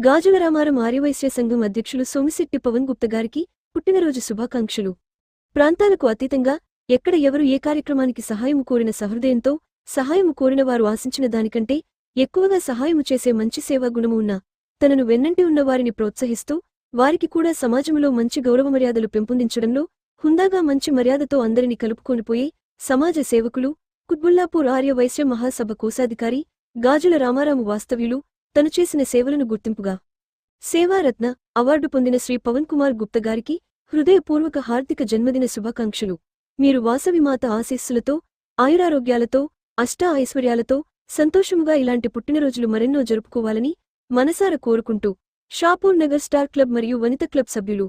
గాజుల రామారం ఆర్యవైశ్య సంఘం అధ్యక్షులు సోమిశెట్టి పవన్ గుప్త గారికి పుట్టినరోజు శుభాకాంక్షలు. ప్రాంతాలకు అతీతంగా ఎక్కడ ఎవరు ఏ కార్యక్రమానికి సహాయము కోరిన సహృదయంతో సహాయము కోరిన వారు ఆశించిన దానికంటే ఎక్కువగా సహాయము చేసే మంచి సేవా గుణము ఉన్న తనను వెన్నంటి ఉన్న వారిని ప్రోత్సహిస్తూ వారికి కూడా సమాజంలో మంచి గౌరవ మర్యాదలు పెంపొందించడంలో హుందాగా మంచి మర్యాదతో అందరిని కలుపుకొనిపోయి సమాజ సేవకులు కుత్బుల్లాపూర్ ఆర్య వైశ్య మహాసభ కోశాధికారి గాజుల రామారాము వాస్తవ్యులు తను చేసిన సేవలను గుర్తింపుగా. సేవారత్న అవార్డు పొందిన శ్రీ పవన్ కుమార్ గుప్త గారికి హృదయపూర్వక హార్దిక జన్మదిన శుభాకాంక్షలు. మీరు వాసవిమాత ఆశీస్సులతో ఆయురారోగ్యాలతో అష్ట ఐశ్వర్యాలతో సంతోషముగా ఇలాంటి పుట్టినరోజులు మరెన్నో జరుపుకోవాలని మనసార కోరుకుంటూ షాపూర్ నగర్ స్టార్ క్లబ్ మరియు వనిత క్లబ్ సభ్యులు